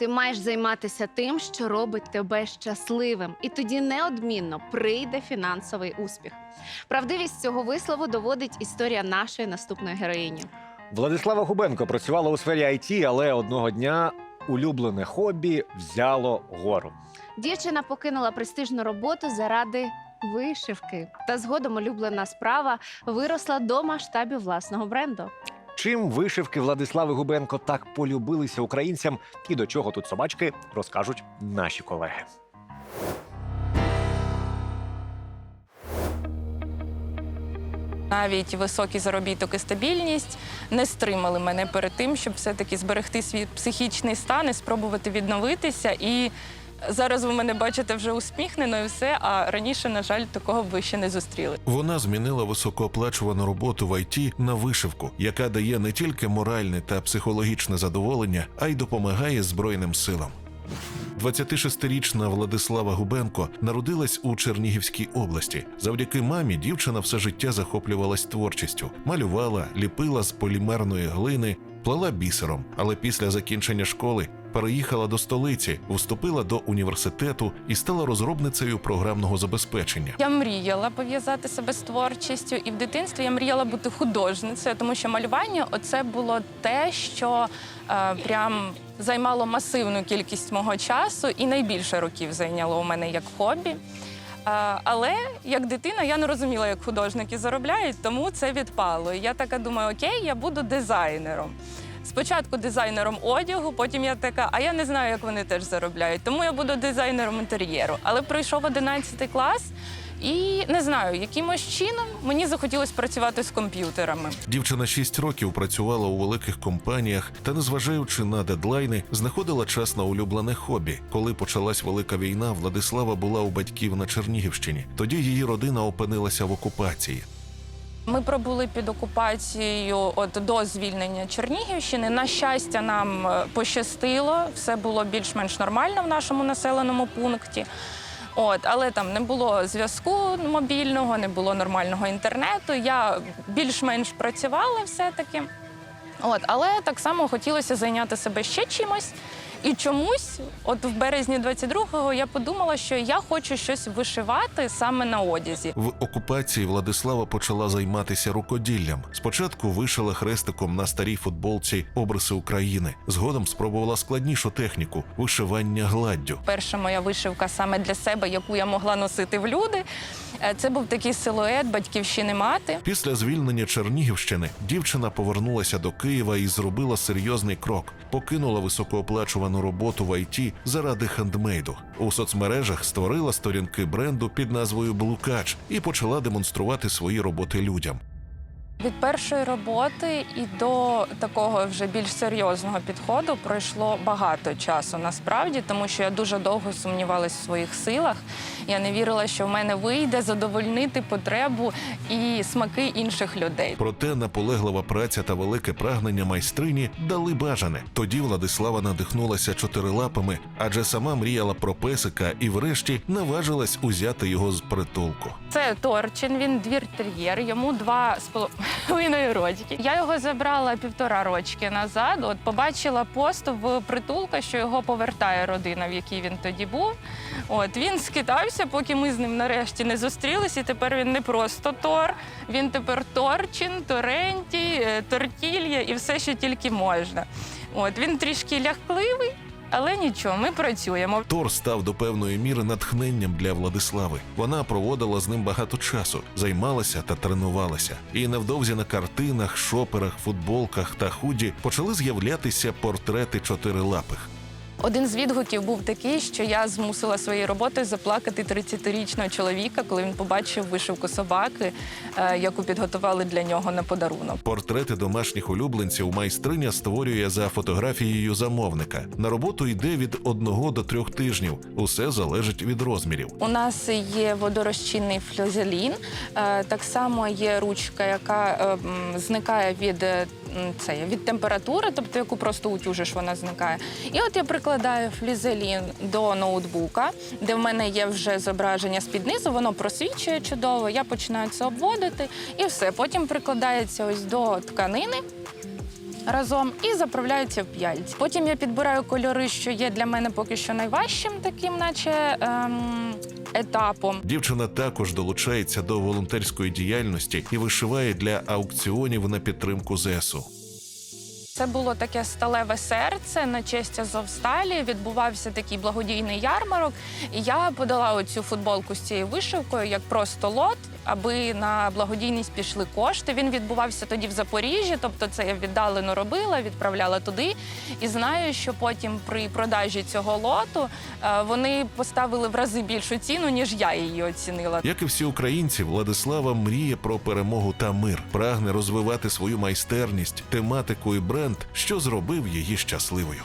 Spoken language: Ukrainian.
Ти маєш займатися тим, що робить тебе щасливим, і тоді неодмінно прийде фінансовий успіх. Правдивість цього вислову доводить історія нашої наступної героїні. Владислава Губенко працювала у сфері IT, але одного дня улюблене хобі взяло гору. Дівчина покинула престижну роботу заради вишивки, та згодом улюблена справа виросла до масштабів власного бренду. Чим вишивки Владислави Губенко так полюбилися українцям і до чого тут собачки, розкажуть наші колеги. Навіть високий заробіток і стабільність не стримали мене перед тим, щоб все-таки зберегти свій психічний стан і спробувати відновитися. І зараз ви мене бачите вже усміхнено і все. А раніше, на жаль, такого ви ще не зустріли. Вона змінила високооплачувану роботу в ІТ на вишивку, яка дає не тільки моральне та психологічне задоволення, а й допомагає Збройним силам. 26-річна Владислава Губенко народилась у Чернігівській області. Завдяки мамі дівчина все життя захоплювалась творчістю, малювала, ліпила з полімерної глини, плела бісером. Але після закінчення школи переїхала до столиці, вступила до університету і стала розробницею програмного забезпечення. Я мріяла пов'язати себе з творчістю, і в дитинстві я мріяла бути художницею, тому що малювання оце було те, що е, прям займало масивну кількість мого часу і найбільше років зайняло у мене як хобі. Е, але як дитина я не розуміла, як художники заробляють, тому це відпало. І я така думаю, окей, я буду дизайнером. Спочатку дизайнером одягу, потім я така, а я не знаю, як вони теж заробляють, тому я буду дизайнером інтер'єру. Але пройшов 11 клас, і не знаю, якимось чином мені захотілося працювати з комп'ютерами. Дівчина 6 років працювала у великих компаніях та, незважаючи на дедлайни, знаходила час на улюблене хобі. Коли почалась велика війна, Владислава була у батьків на Чернігівщині. Тоді її родина опинилася в окупації. Ми пробули під окупацією от до звільнення Чернігівщини. На щастя, нам е, пощастило, все було більш-менш нормально в нашому населеному пункті. От, але там не було зв'язку мобільного, не було нормального інтернету. Я більш-менш працювала все-таки. От, але так само хотілося зайняти себе ще чимось. І чомусь, от в березні 22-го, я подумала, що я хочу щось вишивати саме на одязі. В окупації Владислава почала займатися рукоділлям. Спочатку вишила хрестиком на старій футболці обриси України. Згодом спробувала складнішу техніку вишивання гладдю. Перша моя вишивка саме для себе, яку я могла носити в люди. е, Це був такий силует батьківщини мати. Після звільнення Чернігівщини дівчина повернулася до Києва і зробила серйозний крок. Покинула високооплачувану роботу в ІТ заради хендмейду. У соцмережах створила сторінки бренду під назвою Блукач і почала демонструвати свої роботи людям. Від першої роботи і до такого вже більш серйозного підходу пройшло багато часу насправді, тому що я дуже довго сумнівалась в своїх силах. Я не вірила, що в мене вийде задовольнити потребу і смаки інших людей. Проте наполеглива праця та велике прагнення майстрині дали бажане. Тоді Владислава надихнулася чотирилапами, адже сама мріяла про песика і, врешті, наважилась узяти його з притулку. Це Торчин, він двір-тер'єр, йому два з половиною рочки. Я його забрала півтора рочки назад. От побачила пост в притулка, що його повертає родина, в якій він тоді був. От він скидався, поки ми з ним нарешті не зустрілися. І тепер він не просто Тор, він тепер Торчин, Торенті, е, Тортілья і все, що тільки можна. От він трішки ляхкливий, але нічого, ми працюємо. Тор став до певної міри натхненням для Владислави. Вона проводила з ним багато часу, займалася та тренувалася. І невдовзі на картинах, шоперах, футболках та худі почали з'являтися портрети чотирилапих. Один з відгуків був такий, що я змусила своєю роботою заплакати 30-річного чоловіка, коли він побачив вишивку собаки, е, яку підготували для нього на подарунок. Портрети домашніх улюбленців майстриня створює за фотографією замовника. На роботу йде від одного до трьох тижнів. Усе залежить від розмірів. У нас є водорозчинний флюзелін, е, так само є ручка, яка е, зникає від. Це від температури, тобто яку просто утюжиш, вона зникає. І от я прикладаю флізелін до ноутбука, де в мене є вже зображення з-під низу, воно просвічує чудово. Я починаю це обводити, і все. Потім прикладається ось до тканини. разом і заправляються в п'яльці. Потім я підбираю кольори, що є для мене поки що найважчим таким, наче ем, етапом. Дівчина також долучається до волонтерської діяльності і вишиває для аукціонів на підтримку ЗСУ. Це було таке сталеве серце на честь Азовсталі. Відбувався такий благодійний ярмарок. І я подала оцю футболку з цією вишивкою як просто лот, аби на благодійність пішли кошти. Він відбувався тоді в Запоріжжі, тобто це я віддалено робила, відправляла туди. І знаю, що потім при продажі цього лоту е, вони поставили в рази більшу ціну, ніж я її оцінила. Як і всі українці, Владислава мріє про перемогу та мир, прагне розвивати свою майстерність, тематику і бренд, що зробив її щасливою.